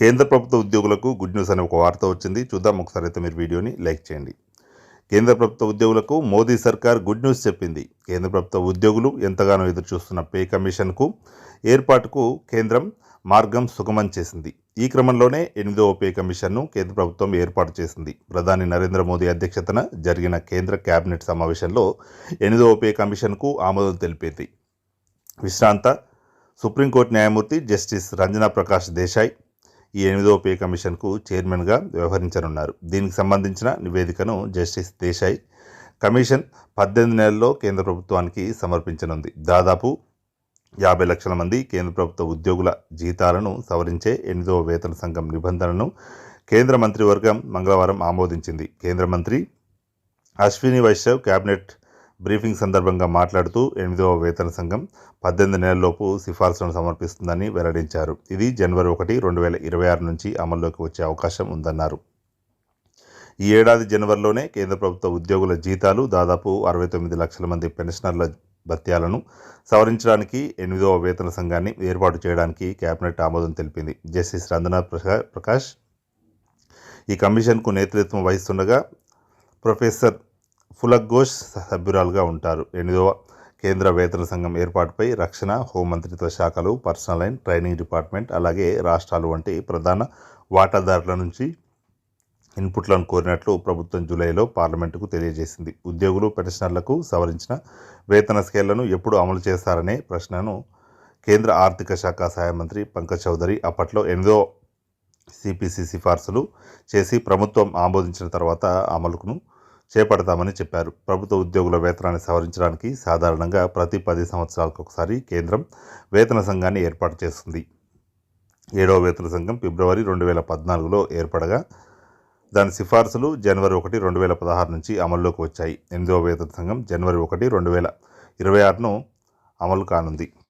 కేంద్ర ప్రభుత్వ ఉద్యోగులకు గుడ్ న్యూస్ అనే ఒక వార్త వచ్చింది. చూద్దాం ఒకసారి అయితే మీరు వీడియోని లైక్ చేయండి. కేంద్ర ప్రభుత్వ ఉద్యోగులకు మోదీ సర్కార్ గుడ్ న్యూస్ చెప్పింది. కేంద్ర ప్రభుత్వ ఉద్యోగులు ఎంతగానో ఎదురు చూస్తున్న పే కమిషన్కు ఏర్పాటుకు కేంద్రం మార్గం సుగమం చేసింది. ఈ క్రమంలోనే ఎనిమిదవ పే కమిషన్ను కేంద్ర ప్రభుత్వం ఏర్పాటు చేసింది. ప్రధాని నరేంద్ర మోదీ అధ్యక్షతన జరిగిన కేంద్ర కేబినెట్ సమావేశంలో ఎనిమిదవ పే కమిషన్కు ఆమోదం తెలిపింది. విశ్రాంత సుప్రీంకోర్టు న్యాయమూర్తి జస్టిస్ రంజనా ప్రకాష్ దేశాయ్ ఈ ఎనిమిదవ పే కమిషన్కు చైర్మన్గా వ్యవహరించనున్నారు. దీనికి సంబంధించిన నివేదికను జస్టిస్ దేశాయ్ కమిషన్ పద్దెనిమిది నెలల్లో కేంద్ర ప్రభుత్వానికి సమర్పించనుంది. దాదాపు యాభై లక్షల మంది కేంద్ర ప్రభుత్వ ఉద్యోగుల జీతాలను సవరించే ఎనిమిదవ వేతన సంఘం నిబంధనలను కేంద్ర మంత్రివర్గం మంగళవారం ఆమోదించింది. కేంద్ర మంత్రి అశ్విని వైష్ణవ్ కేబినెట్ బ్రీఫింగ్ సందర్భంగా మాట్లాడుతూ ఎనిమిదవ వేతన సంఘం పద్దెనిమిది నెలల్లోపు సిఫార్సులను సమర్పిస్తుందని వెల్లడించారు. ఇది జనవరి ఒకటి రెండు వేల ఇరవై ఆరు నుంచి అమల్లోకి వచ్చే అవకాశం ఉందన్నారు. ఈ ఏడాది జనవరిలోనే కేంద్ర ప్రభుత్వ ఉద్యోగుల జీతాలు దాదాపు అరవై తొమ్మిది లక్షల మంది పెన్షనర్ల భత్యాలను సవరించడానికి ఎనిమిదవ వేతన సంఘాన్ని ఏర్పాటు చేయడానికి కేబినెట్ ఆమోదం తెలిపింది. జస్టిస్ రంజనాథ్ ప్రకా- ప్రకాష్ ఈ కమిషన్కు నేతృత్వం వహిస్తుండగా ప్రొఫెసర్ ఫులక్ ఘోష్ సభ్యురాలుగా ఉంటారు. ఎనిమిదవ కేంద్ర వేతన సంఘం ఏర్పాటుపై రక్షణ హోంమంత్రిత్వ శాఖలు పర్సనల్ అండ్ ట్రైనింగ్ డిపార్ట్మెంట్ అలాగే రాష్ట్రాలు వంటి ప్రధాన వాటాదారుల నుంచి ఇన్పుట్లను కోరినట్లు ప్రభుత్వం జూలైలో పార్లమెంటుకు తెలియజేసింది. ఉద్యోగులు పెన్షనర్లకు సవరించిన వేతన స్కేళ్ళను ఎప్పుడు అమలు చేస్తారనే ప్రశ్నను కేంద్ర ఆర్థిక శాఖ సహాయ మంత్రి పంకజ్ చౌదరి అప్పట్లో ఎనిమిదో సిపిసి సిఫార్సులు చేసి ప్రభుత్వం ఆమోదించిన తర్వాత అమలుకును చేపడతామని చెప్పారు. ప్రభుత్వ ఉద్యోగుల వేతనాన్ని సవరించడానికి సాధారణంగా ప్రతి పది సంవత్సరాలకు ఒకసారి కేంద్రం వేతన సంఘాన్ని ఏర్పాటు చేస్తుంది. ఏడవ వేతన సంఘం ఫిబ్రవరి రెండు వేల పద్నాలుగులో ఏర్పడగా దాని సిఫార్సులు జనవరి ఒకటి రెండు వేల పదహారు నుంచి అమల్లోకి వచ్చాయి. ఎనిమిదవ వేతన సంఘం జనవరి ఒకటి రెండు వేల ఇరవై ఆరును అమలు కానుంది.